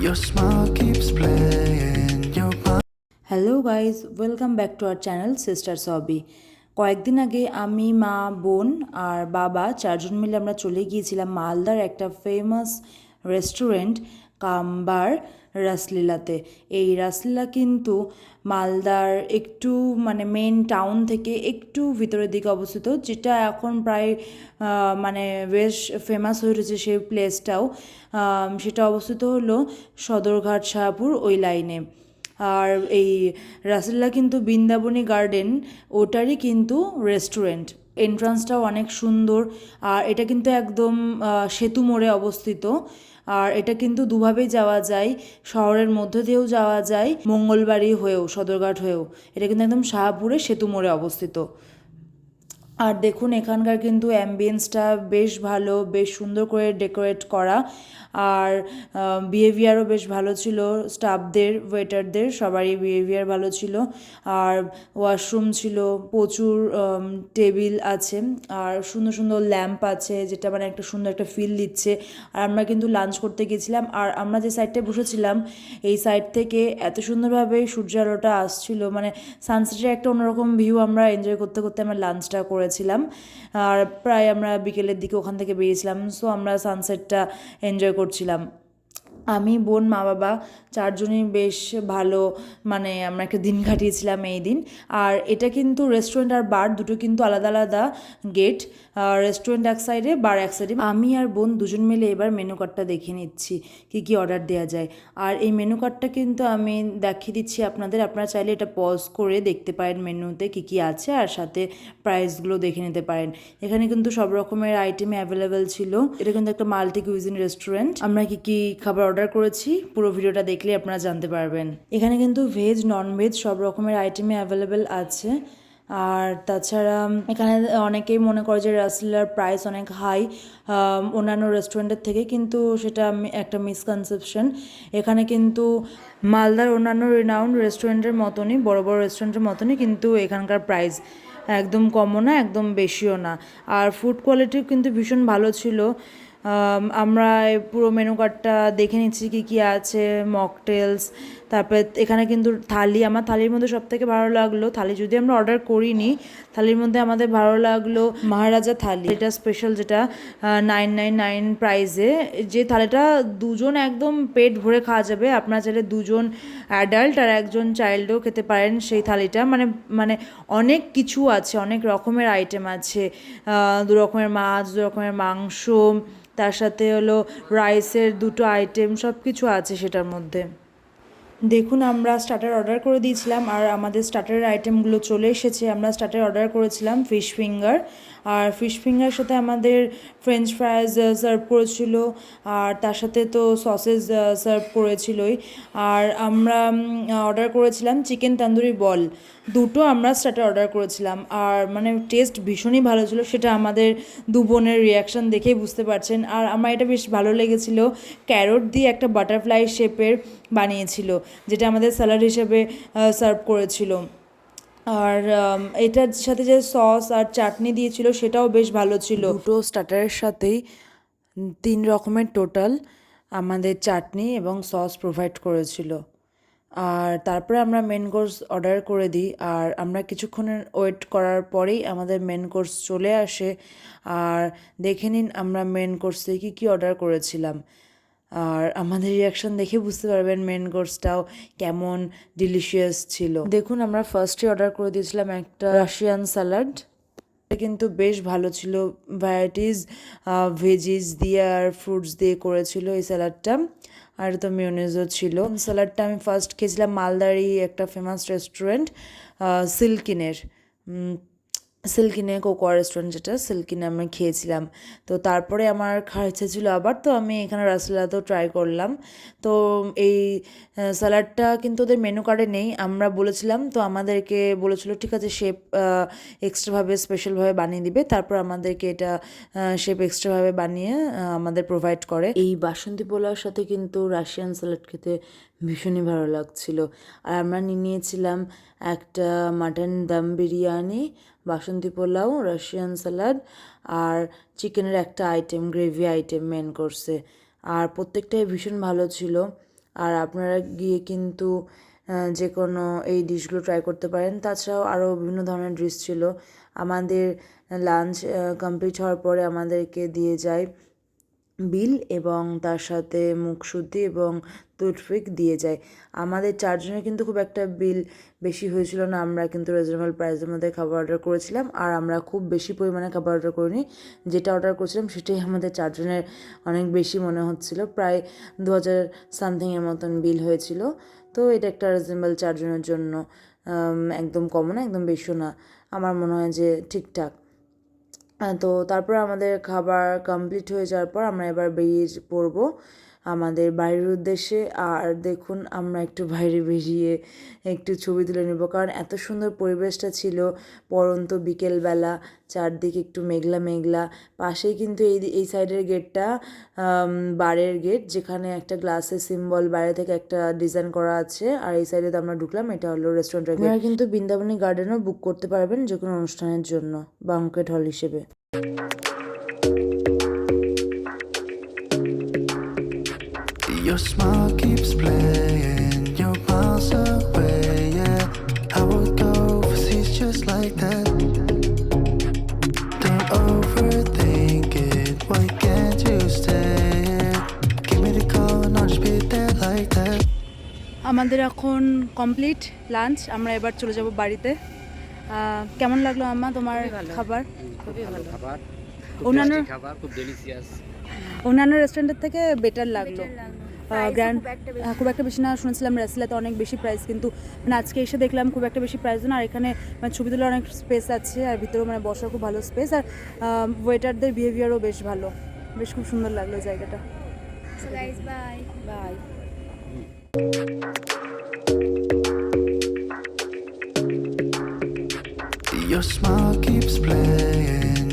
Your smile keeps playing. Your. Hello guys welcome back to our channel sister সবি কয়েকদিন আগে আমি, মা, বোন আর বাবা চারজন মিলে আমরা চলে গিয়েছিলাম মালদার একটা ফেমাস রেস্টুরেন্ট কাম্বার রাসলীলাতে। এই রাসলীলা কিন্তু মালদার একটু মানে মেন টাউন থেকে একটু ভিতরের দিকে অবস্থিত, যেটা এখন প্রায় মানে বেশ ফেমাস হয়ে উঠেছে সেই প্লেসটাও সেটা অবস্থিত হলো সদরঘাট, শাহপুর ওই লাইনে আর এই রাসেল্লা কিন্তু বৃন্দাবনী গার্ডেন ওটারই কিন্তু রেস্টুরেন্ট এন্ট্রান্সটাও অনেক সুন্দর, আর এটা কিন্তু একদম সেতু মোড়ে অবস্থিত। আর এটা কিন্তু দুভাবেই যাওয়া যায়। শহরের মধ্যে দিয়েও যাওয়া যায়, মঙ্গলবাড়ি হয়েও, সদরঘাট হয়েও। এটা কিন্তু একদম শাহপুরে সেতু মোড়ে অবস্থিত। আর দেখুন, এখানকার কিন্তু অ্যাম্বিয়েন্সটা বেশ ভালো, বেশ সুন্দর করে ডেকোরেট করা। আর বিহেভিয়ারও বেশ ভালো ছিল স্টাফদের ওয়েটারদের সবারই বিহেভিয়ার ভালো ছিল। আর ওয়াশরুম ছিল, প্রচুর টেবিল আছে। আর সুন্দর সুন্দর ল্যাম্প আছে, যেটা মানে একটা সুন্দর একটা ফিল দিচ্ছে। আর আমরা কিন্তু লাঞ্চ করতে গেছিলাম, আর আমরা যে সাইডটায় বসেছিলাম, এই সাইড থেকে এত সুন্দরভাবে সূর্যালোটা আসছিল। মানে সানসেটের একটা অন্যরকম ভিউ আমরা এনজয় করতে করতে আমরা লাঞ্চটা করেছিলাম। আর প্রায় আমরা বিকেলের দিকে ওখান থেকে বেরিয়েছিলাম। সো আমরা সানসেটটা এনজয় করছিলাম। আমি বোন, মা, বাবা চারজনই বেশ ভালো মানে আমরা একটা দিন কাটিয়েছিলাম এই দিন। আর এটা কিন্তু রেস্টুরেন্ট আর বার দুটো কিন্তু আলাদা আলাদা গেট রেস্টুরেন্ট এক সাইডে বার এক সাইডে আমি আর বোন দুজন মিলে এবার মেনু কার্ডটা দেখে নিচ্ছি, কি কি অর্ডার দেওয়া যায়। আর এই মেনু কার্ডটা কিন্তু আমি দেখিয়ে দিচ্ছি আপনাদের, আপনারা চাইলে এটা পজ করে দেখতে পারেন মেনুতে কি কি আছে, আর সাথে প্রাইসগুলো দেখে নিতে পারেন। এখানে কিন্তু সব রকমের আইটেম অ্যাভেলেবেল ছিল। এটা কিন্তু একটা মাল্টি কুইজিন রেস্টুরেন্ট আমরা কি কি খাবার অর্ডার করেছি, পুরো ভিডিওটা দেখলে আপনারা জানতে পারবেন। এখানে কিন্তু ভেজ নন ভেজ সব রকমের আইটেমে অ্যাভেলেবেল আছে। আর তাছাড়া এখানে অনেকেই মনে করে যে রাসলার প্রাইস অনেক হাই অন্যান্য রেস্টুরেন্টের থেকে কিন্তু সেটা একটা মিসকনসেপশন এখানে কিন্তু মালদার অন্যান্য রিনাউন্ড রেস্টুরেন্টের মতনই, বড় বড় রেস্টুরেন্টের মতনই কিন্তু এখানকার প্রাইস একদম কমও না, একদম বেশিও না। আর ফুড কোয়ালিটিও কিন্তু ভীষণ ভালো ছিল। আমরা পুরো মেনু কার্ডটা দেখে নিচ্ছি কী কী আছে মকটেলস তারপরে এখানে কিন্তু থালি, আমার থালির মধ্যে সব থেকে ভালো লাগল, থালি যদি আমরা অর্ডার করিনি, থালির মধ্যে আমাদের ভালো লাগল মহারাজা থালি, এটা স্পেশাল যেটা নাইন নাইন নাইন প্রাইসে যে থালিটা দুজন একদম পেট ভরে খাওয়া যাবে, আপনারা চাইলে দুজন অ্যাডাল্ট আর একজন চাইল্ডও খেতে পারেন সেই থালিটা। মানে মানে অনেক কিছু আছে, অনেক রকমের আইটেম আছে। দু রকমের মাছ, দু রকমের মাংস, তার সাথে হলো রাইসের দুটো আইটেম সব কিছু আছে সেটার মধ্যে। দেখুন, আমরা স্টার্টার অর্ডার করে দিয়েছিলাম আর আমাদের স্টার্টারের আইটেমগুলো চলে এসেছে। আমরা স্টার্টার অর্ডার করেছিলাম ফিশ ফিঙ্গার আর ফিশ ফিঙ্গার সাথে আমাদের ফ্রেঞ্চ ফ্রাইজ সার্ভ করেছিল আর তার সাথে তো সসেজ সার্ভ করেছিলই। আর আমরা অর্ডার করেছিলাম চিকেন তান্দুরি বল দুটো আমরা স্টার্টার অর্ডার করেছিলাম আর মানে টেস্ট ভীষণই ভালো ছিল, সেটা আমাদের দু বোনের রিয়াকশান দেখেই বুঝতে পারছেন। আর আমার এটা বেশ ভালো লেগেছিলো। ক্যারট দিয়ে একটা বাটারফ্লাই শেপের বানিয়েছিল, যেটা আমাদের স্যালাড হিসেবে সার্ভ করেছিল। আর এটার সাথে যে সস আর চাটনি দিয়েছিল, সেটাও বেশ ভালো ছিল। দুটো স্টার্টারের সাথেই তিন রকমের টোটাল আমাদের চাটনি এবং সস প্রোভাইড করেছিল। আর তারপরে আমরা মেন কোর্স অর্ডার করে দিই। আর আমরা কিছুক্ষণের ওয়েট করার পরেই আমাদের মেন কোর্স চলে আসে। আর দেখে নিন আমরা মেন কোর্সে কী কী অর্ডার করেছিলাম। আর আমাদের রিয়াকশন দেখে বুঝতে পারবেন মেন কোর্সটাও কেমন ডিলিশিয়াস ছিল। দেখুন, আমরা ফার্স্টে অর্ডার করে দিয়েছিলাম একটা রাশিয়ান স্যালাড কিন্তু বেশ ভালো ছিল। ভ্যারাইটিস ভেজিস দিয়ে আর ফ্রুটস দিয়ে করেছিল এই স্যালাডটা আর তো মিউনিজও ছিল। স্যালাডটা আমি ফার্স্ট খেয়েছিলাম মালদারি একটা ফেমাস রেস্টুরেন্ট সিল্কিনের। সিল্কিনে কোকোয়া রেস্টুরেন্ট যেটা, সিল্কিনে আমি খেয়েছিলাম। তো তারপরে আমার খাওয়ার ইচ্ছে ছিল আবার, তো আমি এখানে রাসলাতেও ট্রাই করলাম। তো এই স্যালাডটা কিন্তু ওদের মেনু কার্ডে নেই। আমরা বলেছিলাম, তো আমাদেরকে বলেছিল, ঠিক আছে শেপ এক্সট্রাভাবে স্পেশালভাবে বানিয়ে দিবে। তারপর আমাদেরকে এটা শেপ এক্সট্রাভাবে বানিয়ে আমাদের প্রোভাইড করে। এই বাসন্তী পোলাওর সাথে কিন্তু রাশিয়ান স্যালাড খেতে ভীষণই ভালো লাগছিল। আর আমরা নিয়ে নিয়েছিলাম একটা mutton dum biryani basanti pulao Russian salad আর চিকেনের একটা আইটেম গ্রেভি আইটেম মেন করছে আর প্রত্যেকটাই ভীষণ ভালো ছিল। আর আপনারা গিয়ে কিন্তু যে কোনো এই ডিশগুলো ট্রাই করতে পারেন। তাছাড়াও আরও বিভিন্ন ধরনের ডিশ ছিল। আমাদের লাঞ্চ কমপ্লিট হওয়ার পরে আমাদেরকে দিয়ে যায়। বিল এবং তার সাথে মুখশুদ্ধি এবং টুথপিক দিয়ে যায়। আমাদের চারজনের কিন্তু খুব একটা বিল বেশি হয়েছিল না। আমরা কিন্তু রিজনেবল প্রাইসের মধ্যে খাবার অর্ডার করেছিলাম আর আমরা খুব বেশি পরিমাণে খাবার অর্ডার করিনি। যেটা অর্ডার করেছিলাম সেটাই আমাদের চারজনের অনেক বেশি মনে হচ্ছিল। প্রায় দু হাজার সামথিংয়ের মতন বিল হয়েছিল। তো এটা একটা রিজনেবল চারজনের জন্য একদম কমও না একদম বেশিও না। আমার মনে হয় যে ঠিকঠাক। তো তারপর আমাদের খাবার কমপ্লিট হয়ে যাওয়ার পর আমরা এবার বেরিয়ে পড়ব। আমাদের বাড়ির উদ্দেশ্যে। আর দেখুন, আমরা একটু বাইরে বেরিয়ে একটু ছবি তুলে নেব। কারণ এত সুন্দর পরিবেশটা ছিল পরন্ত বিকেলবেলা, চারদিকে একটু মেঘলা মেঘলা। পাশেই কিন্তু এই এই সাইডের গেটটা বারের গেট, যেখানে একটা গ্লাসের সিম্বল, বাইরে থেকে একটা ডিজাইন করা আছে। আর এই সাইডে তো আমরা ঢুকলাম, এটা হলো রেস্টুরেন্টের আপনারা কিন্তু বৃন্দাবনী গার্ডেনও বুক করতে পারবেন যে কোনো অনুষ্ঠানের জন্য বাংকেট হল হিসেবে। Your smile keeps playing, you're miles away, yeah. I would go overseas just like that. Don't overthink it, why can't you stay here? Give me the call and I'll just be there like that. আমাদের এখন complete lunch আমরা এবার চলে যাব বাড়িতে আহ, কেমন লাগল আম্মা তোমার খাবার খুবই ভালো খাবার খুব অন্যান্য- tasty খাবার খুব ডেলিশিয়াস অন্যান্য রেস্টুরেন্টের থেকে বেটার লাগল গ্র্যান্ড খুব একটা বেশি না শুনেছিলাম রেসলাতে অনেক বেশি প্রাইস কিন্তু মানে আজকে এসে দেখলাম খুব একটা বেশি প্রাইস না আর এখানে মানে ছবি তোলার অনেক স্পেস আছে আর ভিতরেও মানে বসার খুব ভালো স্পেস আর ওয়েটারদের বিহেভিয়ারও বেশ ভালো বেশ খুব সুন্দর লাগল জায়গাটা। Bye. Bye Your smile keeps playing,